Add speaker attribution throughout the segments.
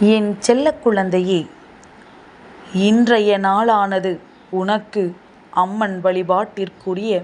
Speaker 1: என் செல்ல குழந்தையே இன்றைய நாளானது உனக்கு அம்மன் வழிபாட்டிற்குரிய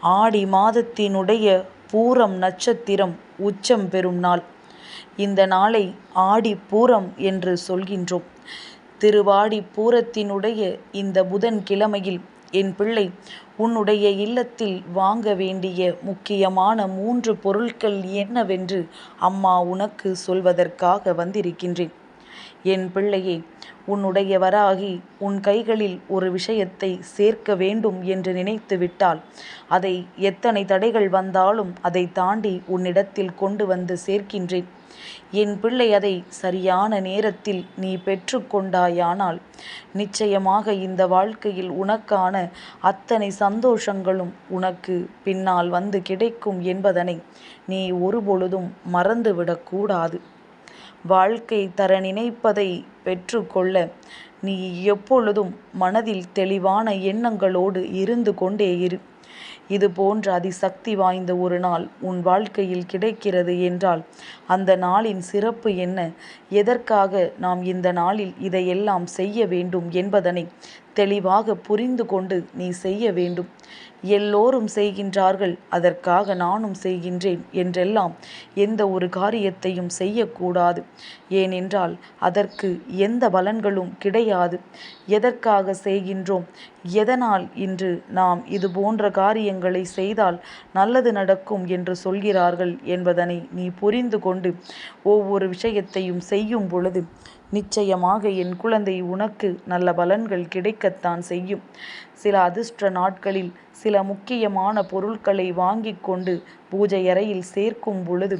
Speaker 1: ஆடி மாதத்தினுடைய பூரம் நட்சத்திரம் உச்சம் பெறும் நாள். இந்த நாளை ஆடி பூரம் என்று சொல்கின்றோம். திருவாடி பூரத்தினுடைய இந்த புதன் கிழமையில் என் பிள்ளை உன்னுடைய இல்லத்தில் வாங்க வேண்டிய முக்கியமான மூன்று பொருட்கள் என்னவென்று அம்மா உனக்கு சொல்வதற்காக வந்திருக்கின்றேன். என் பிள்ளையே உன்னுடையவராகி உன் கைகளில் ஒரு விஷயத்தை சேர்க்க வேண்டும் என்று நினைத்து விட்டால் அதை எத்தனை தடைகள் வந்தாலும் அதை தாண்டி உன்னிடத்தில் கொண்டு வந்து சேர்க்கின்றேன். என் பிள்ளை அதை சரியான நேரத்தில் நீ பெற்றுக்கொண்டாயானால் நிச்சயமாக இந்த வாழ்க்கையில் உனக்கான அத்தனை சந்தோஷங்களும் உனக்கு பின்னால் வந்து கிடைக்கும் என்பதனை நீ ஒருபொழுதும் மறந்துவிடக்கூடாது. வாழ்க்கை தர நினைப்பதை பெற்றுக்கொள்ள நீ எப்பொழுதும் மனதில் தெளிவான எண்ணங்களோடு இருந்து கொண்டே இரு. இது போன்ற அதிசக்தி வாய்ந்த ஒரு நாள் உன் வாழ்க்கையில் கிடைக்கிறது என்றால் அந்த நாளின் சிறப்பு என்ன? எதற்காக நாம் இந்த நாளில் இதையெல்லாம் செய்ய வேண்டும் என்பதனை தெளிவாக புரிந்து கொண்டு நீ செய்ய வேண்டும். எல்லோரும் செய்கின்றார்கள் அதற்காக நானும் செய்கின்றேன் என்றெல்லாம் எந்த ஒரு காரியத்தையும் செய்யக்கூடாது. ஏனென்றால் அதற்கு எந்த பலன்களும் கிடையாது. எதற்காக செய்கின்றோம்? எதனால் இன்று நாம் இது போன்ற காரியங்களை செய்தால் நல்லது நடக்கும் என்று சொல்கிறார்கள் என்பதனை நீ புரிந்து கொண்டு ஒவ்வொரு விஷயத்தையும் செய்யும் பொழுது நிச்சயமாக என் குழந்தை உனக்கு நல்ல பலன்கள் கிடைக்கத்தான் செய்யும். சில அதிர்ஷ்ட நாட்களில் சில முக்கியமான பொருட்களை வாங்கி கொண்டு பூஜை அறையில் சேர்க்கும் பொழுது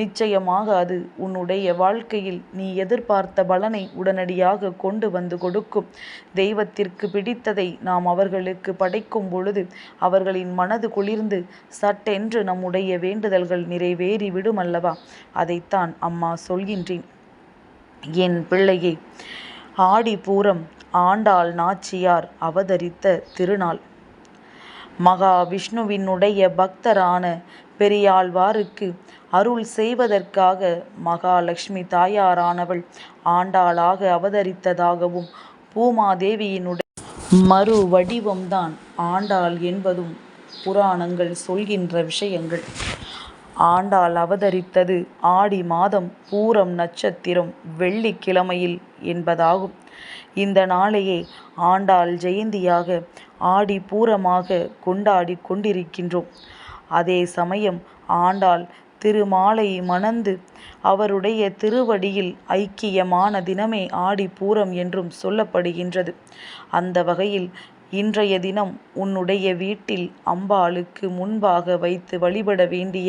Speaker 1: நிச்சயமாக அது உன்னுடைய வாழ்க்கையில் நீ எதிர்பார்த்த பலனை உடனடியாக கொண்டு வந்து கொடுக்கும். தெய்வத்திற்கு பிடித்ததை நாம் அவர்களுக்கு படைக்கும் பொழுது அவர்களின் மனது குளிர்ந்து சட்டென்று நம்முடைய வேண்டுதல்கள் நிறைவேறி விடுமல்லவா அதைத்தான் அம்மா சொல்கின்றேன். என் பிள்ளையே ஆடி பூரம் ஆண்டாள் நாச்சியார் அவதரித்த திருநாள். மகாவிஷ்ணுவினுடைய பக்தரான பெரியாழ்வாருக்கு அருள் செய்வதற்காக மகாலட்சுமி தாயாரானவள் ஆண்டாளாக அவதரித்ததாகவும் பூமாதேவியினுடைய மறு வடிவம்தான் ஆண்டாள் என்பதும் புராணங்கள் சொல்கின்ற விஷயங்கள். ஆண்டாள் அவதரித்தது ஆடி மாதம் பூரம் நட்சத்திரம் வெள்ளிக்கிழமையில் என்பதாகும். இந்த நாளையே ஆண்டாள் ஜெயந்தியாக ஆடி பூரமாக கொண்டாடி கொண்டிருக்கின்றோம். அதே சமயம் ஆண்டாள் திருமாலை மணந்து அவருடைய திருவடியில் ஐக்கியமான தினமே ஆடி பூரம் என்றும் சொல்லப்படுகின்றது. அந்த வகையில் இன்றைய தினம் உன்னுடைய வீட்டில் அம்பாளுக்கு முன்பாக வைத்து வழிபட வேண்டிய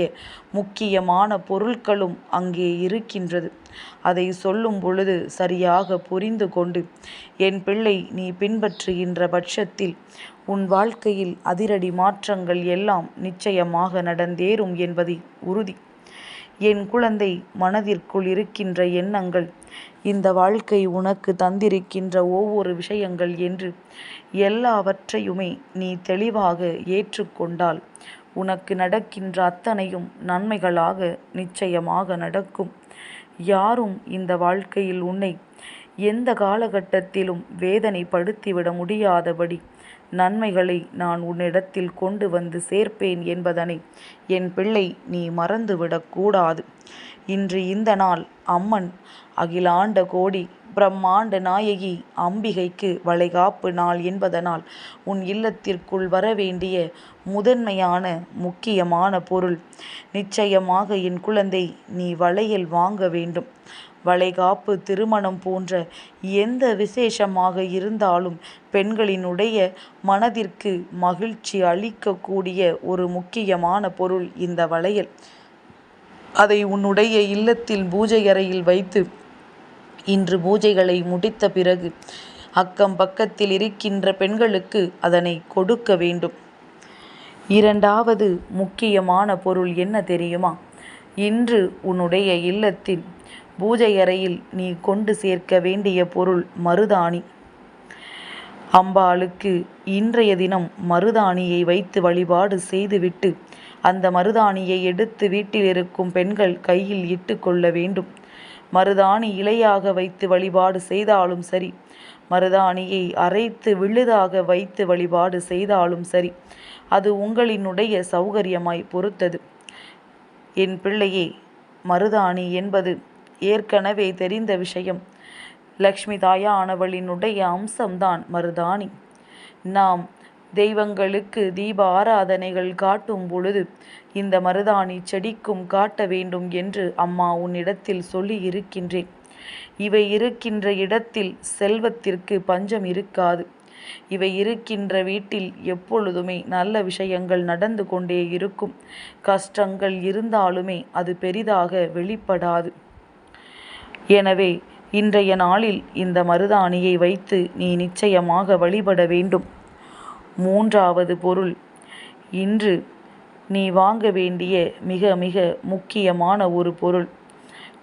Speaker 1: முக்கியமான பொருட்களும் அங்கே இருக்கின்றது. அதை சொல்லும் பொழுது சரியாக புரிந்து கொண்டு என் பிள்ளை நீ பின்பற்றுகின்ற பட்சத்தில் உன் வாழ்க்கையில் அதிரடி மாற்றங்கள் எல்லாம் நிச்சயமாக நடந்தேறும் என்பதை உறுதி என் குழந்தை மனதிற்குள் இருக்கின்ற எண்ணங்கள் இந்த வாழ்க்கை உனக்கு தந்திருக்கின்ற ஒவ்வொரு விஷயங்கள் என்று எல்லாவற்றையுமே நீ தெளிவாக ஏற்றுக்கொண்டால் உனக்கு நடக்கின்ற அத்தனையும் நன்மைகளாக நிச்சயமாக நடக்கும். யாரும் இந்த வாழ்க்கையில் உன்னை எந்த காலகட்டத்திலும் வேதனைப்படுத்திவிட முடியாதபடி நன்மைகளை நான் உன்னிடத்தில் கொண்டு வந்து சேர்ப்பேன் என்பதனை என் பிள்ளை நீ மறந்துவிடக்கூடாது இன்று இந்த நாள் அம்மன் அகிலாண்ட கோடி பிரம்மாண்ட நாயகி அம்பிகைக்கு வளைகாப்பு நாள் என்பதனால் உன் இல்லத்திற்குள் வரவேண்டிய முதன்மையான முக்கியமான பொருள் நிச்சயமாக என் குழந்தை நீ வளையல் வாங்க வேண்டும். வளைகாப்பு திருமணம் போன்ற எந்த விசேஷமாக இருந்தாலும் பெண்களினுடைய மனதிற்கு மகிழ்ச்சி அளிக்கக்கூடிய ஒரு முக்கியமான பொருள் இந்த வளையல். அதை உன்னுடைய இல்லத்தில் பூஜை அறையில் வைத்து இன்று பூஜைகளை முடித்த பிறகு அக்கம் பக்கத்தில் இருக்கின்ற பெண்களுக்கு அதனை கொடுக்க வேண்டும். இரண்டாவது முக்கியமான பொருள் என்ன தெரியுமா? இன்று உன்னுடைய இல்லத்தில் பூஜை அறையில் நீ கொண்டு சேர்க்க வேண்டிய பொருள் மருதாணி. அம்பாளுக்கு இன்றைய தினம் மருதாணியை வைத்து வழிபாடு செய்துவிட்டு அந்த மருதாணியை எடுத்து வீட்டில் இருக்கும் பெண்கள் கையில் இட்டு கொள்ள வேண்டும். மருதாணி இலையாக வைத்து வழிபாடு செய்தாலும் சரி மருதாணியை அரைத்து விழுதாக வைத்து வழிபாடு செய்தாலும் சரி அது உங்களினுடைய சௌகரியமாய் பொறுத்தது. என் பிள்ளையே மருதாணி என்பது ஏற்கனவே தெரிந்த விஷயம். லக்ஷ்மி தாயானவளினுடைய அம்சம்தான் மருதாணி. நாம் தெய்வங்களுக்கு தீப ஆராதனைகள் காட்டும் பொழுது இந்த மருதாணி செடிக்கும் காட்ட வேண்டும் என்று அம்மா உன்னிடத்தில் சொல்லி இருக்கின்றேன். இவை இருக்கின்ற இடத்தில் செல்வத்திற்கு பஞ்சம் இருக்காது. இவை இருக்கின்ற வீட்டில் எப்பொழுதுமே நல்ல விஷயங்கள் நடந்து கொண்டே இருக்கும். கஷ்டங்கள் இருந்தாலுமே அது பெரிதாக வெளிப்படாது. எனவே இன்றைய நாளில் இந்த மருதாணியை வைத்து நீ நிச்சயமாக வழிபட வேண்டும். மூன்றாவது பொருள் இன்று நீ வாங்க வேண்டிய மிக மிக முக்கியமான ஒரு பொருள்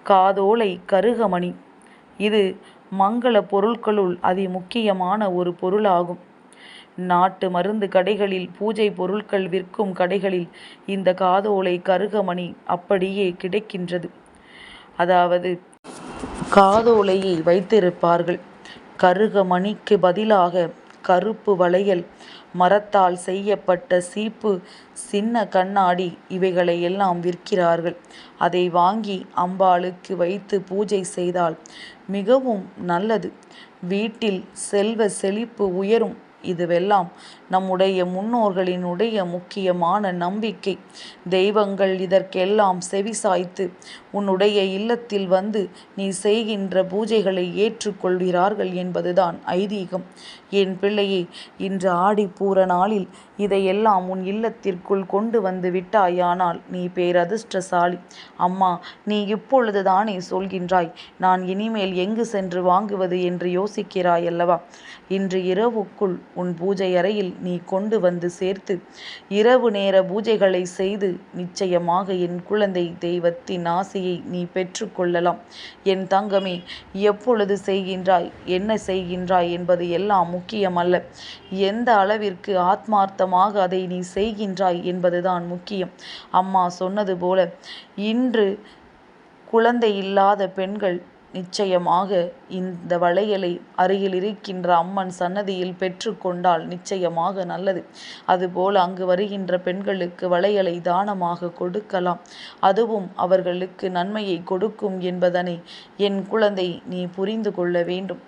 Speaker 1: காதோலை கருகமணி. இது மங்கள பொருட்களுள் அதி முக்கியமான ஒரு பொருளாகும். நாட்டு மருந்து கடைகளில் பூஜை பொருட்கள் விற்கும் கடைகளில் இந்த காதோலை கருகமணி அப்படியே கிடைக்கின்றது. அதாவது காதோலையை வைத்திருப்பார்கள். கருகமணிக்கு பதிலாக கருப்பு வளையல் மரத்தால் செய்யப்பட்ட சீப்பு சின்ன கண்ணாடி இவைகளை எல்லாம் விற்கிறார்கள். அதை வாங்கி அம்பாளுக்கு வைத்து பூஜை செய்தால் மிகவும் நல்லது. வீட்டில் செல்வ செழிப்பு உயரும். இதுவெல்லாம் நம்முடைய முன்னோர்களினுடைய முக்கியமான நம்பிக்கை. தெய்வங்கள் இதற்கெல்லாம் செவிசாய்த்து உன்னுடைய இல்லத்தில் வந்து நீ செய்கின்ற பூஜைகளை ஏற்றுக்கொள்கிறார்கள் என்பதுதான் ஐதீகம். என் பிள்ளையே இன்று ஆடி பூர நாளில் இதையெல்லாம் உன் இல்லத்திற்குள் கொண்டு வந்து விட்டாயானால் நீ பேரதிர்ஷ்டசாலி. அம்மா நீ இப்பொழுது தானே சொல்கின்றாய் நான் இனிமேல் எங்கு சென்று வாங்குவது என்று யோசிக்கிறாய் அல்லவா? இன்று இரவுக்குள் உன் பூஜை அறையில் நீ கொண்டு வந்து சேர்த்து இரவு நேர பூஜைகளை செய்து நிச்சயமாக என் குழந்தை தெய்வத்தின் ஆசையை நீ பெற்றுக்கொள்ளலாம் என் தங்கமே எப்பொழுது செய்கின்றாய் என்ன செய்கின்றாய் என்பது எல்லாம் முக்கியமல்ல. எந்த அளவிற்கு ஆத்மார்த்தமாக அதை நீ செய்கின்றாய் என்பதுதான் முக்கியம். அம்மா சொன்னது போல இன்று குழந்தை இல்லாத பெண்கள் நிச்சயமாக இந்த வளையலை அருகில் இருக்கின்ற அம்மன் சன்னதியில் பெற்றுக்கொண்டால் நிச்சயமாக நல்லது. அதுபோல் அங்கு வருகின்ற பெண்களுக்கு வளையலை தானமாக கொடுக்கலாம். அதுவும் அவர்களுக்கு நன்மையை கொடுக்கும் என்பதனை என் குழந்தை நீ புரிந்து கொள்ள வேண்டும்.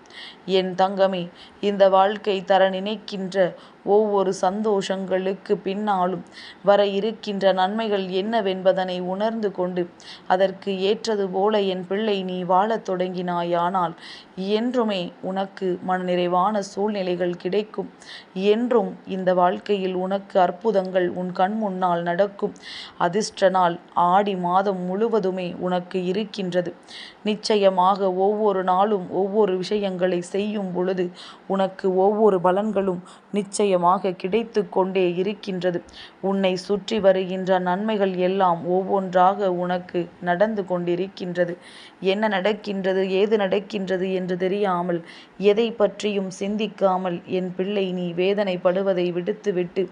Speaker 1: என் தங்கமே இந்த வாழ்க்கை தர நினைக்கின்ற ஒவ்வொரு சந்தோஷங்களுக்கு பின்னாலும் வர இருக்கின்ற நன்மைகள் என்னவென்பதனை உணர்ந்து கொண்டு அதற்கு ஏற்றது போல என் பிள்ளை நீ வாழத் தொடங்கினாயானால் என்றுமே உனக்கு மனநிறைவான சூழ்நிலைகள் கிடைக்கும். என்றும் இந்த வாழ்க்கையில் உனக்கு அற்புதங்கள் உன் கண் முன்னால் நடக்கும். அதிர்ஷ்ட நாள் ஆடி மாதம் முழுவதுமே உனக்கு இருக்கின்றது. நிச்சயமாக ஒவ்வொரு நாளும் ஒவ்வொரு விஷயங்களை செய்யும் பொழுது உனக்கு ஒவ்வொரு பலன்களும் நிச்சயமாக கிடைத்து கொண்டே இருக்கின்றது. உன்னை சுற்றி வருகின்ற நன்மைகள் எல்லாம் ஒவ்வொன்றாக உனக்கு நடந்து கொண்டிருக்கின்றது. என்ன நடக்கின்றது ஏது நடக்கின்றது என்று தெரியாமல் எதை பற்றியும் சிந்திக்காமல் என் பிள்ளை நீ வேதனைப்படுவதை விடுத்துவிட்டு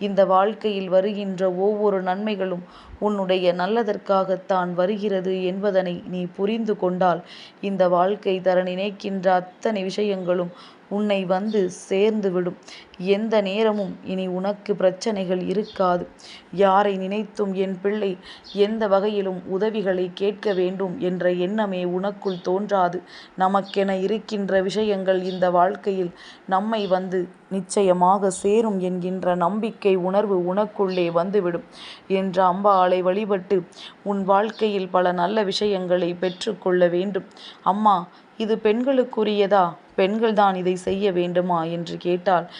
Speaker 1: இந்த வாழ்க்கையில் வருகின்ற ஒவ்வொரு நன்மைகளும் உன்னுடைய நல்லதற்காகத்தான் வருகிறது என்பதனை நீ புரிந்து கொண்டால் இந்த வாழ்க்கை தர நினைக்கின்ற அத்தனை விஷயங்களும் உன்னை வந்து சேர்ந்துவிடும். எந்த நேரமும் இனி உனக்கு பிரச்சனைகள் இருக்காது. யாரை நினைத்தும் என் பிள்ளை எந்த வகையிலும் உதவிகளை கேட்க வேண்டும் என்ற எண்ணமே உனக்குள் தோன்றாது. நமக்கென இருக்கின்ற விஷயங்கள் இந்த வாழ்க்கையில் நம்மை வந்து நிச்சயமாக சேரும் என்கின்ற நம்பிக்கை உணர்வு உனக்குள்ளே வந்துவிடும் என்ற அம்பா வழிபட்டு உன் வாழ்க்கையில் பல நல்ல விஷயங்களை பெற்றுக்கொள்ள வேண்டும். அம்மா இது பெண்களுக்குரியதா? பெண்கள் தான் இதை செய்ய வேண்டுமா? என்று கேட்டால்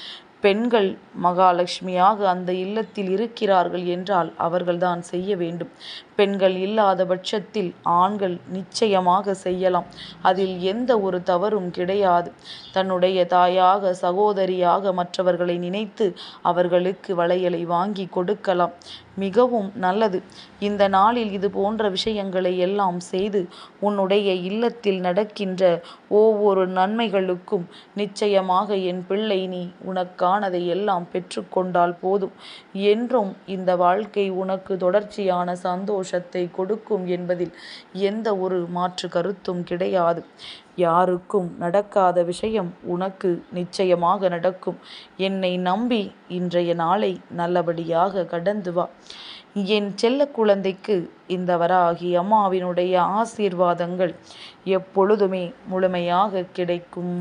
Speaker 1: பெண்கள் மகாலட்சுமியாக அந்த இல்லத்தில் இருக்கிறார்கள் என்றால் அவர்கள்தான் செய்ய வேண்டும். பெண்கள் இல்லாத பட்சத்தில் ஆண்கள் நிச்சயமாக செய்யலாம். அதில் எந்த ஒரு தவறும் கிடையாது. தன்னுடைய தாயாக சகோதரியாக மற்றவர்களை நினைத்து அவர்களுக்கு வளையலை வாங்கி கொடுக்கலாம். மிகவும் நல்லது. இந்த நாளில் இது போன்ற விஷயங்களை எல்லாம் செய்து உன்னுடைய இல்லத்தில் நடக்கின்ற ஒவ்வொரு நன்மைகளுக்கும் நிச்சயமாக என் பிள்ளை நீ உனக்கானதை எல்லாம் பெற்றுக்கொண்டால் போதும். என்றும் இந்த வாழ்க்கை உனக்கு தொடர்ச்சியான சந்தோஷம் சந்தோஷத்தை கொடுக்கும் என்பதில் எந்த ஒரு மாற்று கருத்தும் கிடையாது. யாருக்கும் நடக்காத விஷயம் உனக்கு நிச்சயமாக நடக்கும். என்னை நம்பி இன்றைய நாளை நல்லபடியாக கடந்து வா. என் செல்ல குழந்தைக்கு இந்த வராகி அம்மாவினுடைய ஆசீர்வாதங்கள் எப்பொழுதுமே முழுமையாக கிடைக்கும்.